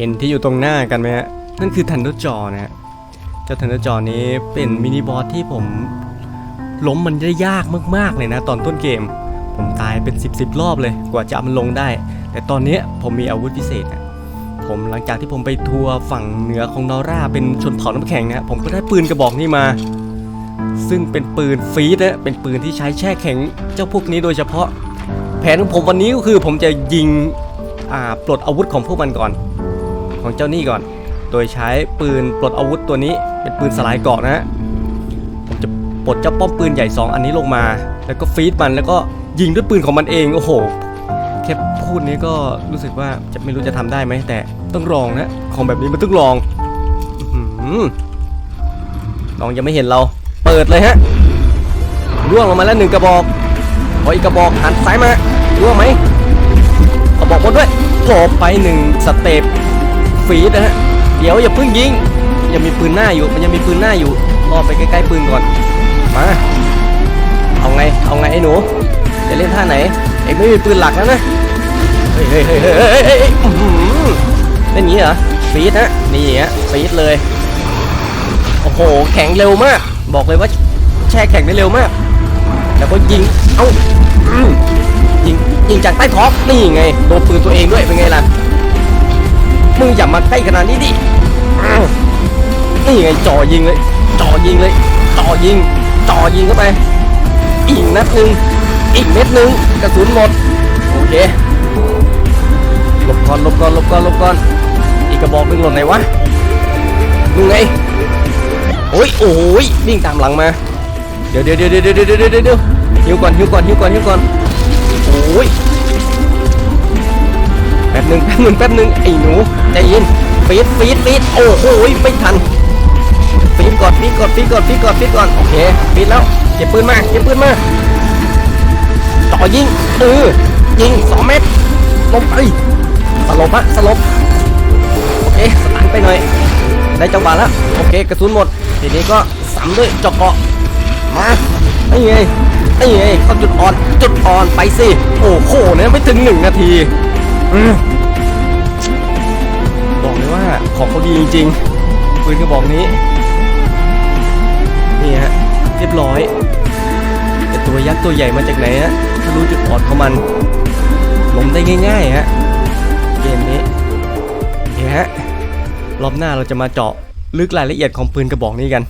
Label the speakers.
Speaker 1: เห็นที่อยู่ตรงหน้ากันไหมฮะ นั่นคือทันเดอร์จอนะฮะ เจ้าทันเดอร์จอนี้เป็นมินิบอสที่ผมล้มมันได้ยากมากๆเลยนะ ตอนต้นเกม ผมตายเป็น 10บสรอบเลยกว่าจะมันลงได้ แต่ตอนนี้ผมมีอาวุธพิเศษนะผมหลังจากที่ผมไปทัวร์ฝั่งเหนือของนอร่า เป็นชนเผ่าน้ำแข็งนะผมก็ได้ปืนกระบอกนี้มา ซึ่งเป็นปืนฟีดนะเป็นปืนที่ใช้แช่แข็งเจ้าพวกนี้โดยเฉพาะ แผนของผมวันนี้ก็คือผมจะยิงปลดอาวุธของพวกมันก่อน ของเจ้านี่ก่อน โดยใช้ปืนปลดอาวุธตัวนี้ เป็นปืนสลายเกาะนะฮะผมจะปลดเจ้าป้อมปืนใหญ่ 2 อันนี้ลงมา แล้วก็ฟีดมันแล้วก็ยิงด้วยปืนของมันเองโอ้โหแค่พูดนี้ก็รู้สึกว่าจะไม่รู้จะทำได้ไหมแต่ต้องลองนะของแบบนี้มันต้องลองอื้อหือน้องยังไม่เห็นเรา เปิดเลยฮะร่วงลงมาแล้วหนึ่งกระบอกพออีกกระบอกหันซ้ายมาร่วงไหมกระบอกบนด้วยโผล่ไปหนึ่งสเต็ป ฟีดนะฮะเดี๋ยวอย่าเพิ่งยิงยังมีปืนหน้าอยู่มันยังมีปืนหน้าอยู่รอไปใกล้ๆปืนก่อนมาเอาไงเอาไงไอ้หนูจะเล่นท่าไหนเอ็งไม่มีปืนหลักแล้วนะเฮ้ยเฮ้ยเฮ้ยเฮ้ยเฮ้ยเฮ้ยเฮ้ยเล่นอย่างนี้เหรอฟีดฮะนี่ฮะฟีดเลยโอ้โหแข็งเร็วมาก บอกเลยว่าแช่แข็งได้เร็วมาก แล้วก็ยิงเอ้ายิงยิงจากใต้ท้องนี่ไงโดนปืนตัวเองด้วยเป็นไงล่ะ มึงอย่ามาใกล้ขนาดนี้ดินี่ไงจ่อยิงเลยจ่อยิงเลยจ่อยิงจ่อยิงเข้าไป อีกนัดหนึ่งอีกเม็ดหนึ่งกระสุนหมดโอเคลบก่อนลบก่อนลบก่อนลบก่อนอีกกระบอกหนึงหล่นไหนวะดูไงโอ้ยโอ้ยวิ่งตามหลังมาเดี๋ยวเดี๋ยวเดี๋ยวเดี๋ยวเดี๋ยวเดี๋ยวเดี๋ยวหิวก่อนหิวก่อนหิวก่อนหิวก่อนโอ้ย ป๊บหนึ่งแป๊บหนึ่งแป๊บหนึ่งไอ้หนูใจเย็นฟีดฟีดฟีดโอ้โหไม่ทันฟีดก่อนฟีดก่อนฟีดก่อนฟีดก่อนฟีดก่อนโอเคฟีดแล้วเก็บปืนมาเก็บปืนมาต่อยิงเออยิงสองเมตรลงไปสลบฮะสลบโอเคสตันไปหน่อยได้จังหวะแล้วโอเคกระสุนหมดทีนี้ก็สามด้วยจาะเกาะมานี่ไงนี่ไงเข้าจุดอ่อนจุดอ่อนไปสิโอ้โหเนี่ยไม่ถึงหนึ่งนาที บอกเลยว่าของเขาดีจริงๆปืนกระบอกนี้ นี่ฮะเรียบร้อย แต่ตัวยักษ์ตัวใหญ่มาจากไหนฮะถ้ารู้จุดอ่อนของมันล้มได้ง่ายๆฮะเกมนี้โอเคฮะรอบหน้าเราจะมาเจาะลึกรายละเอียดของปืนกระบอกนี้กัน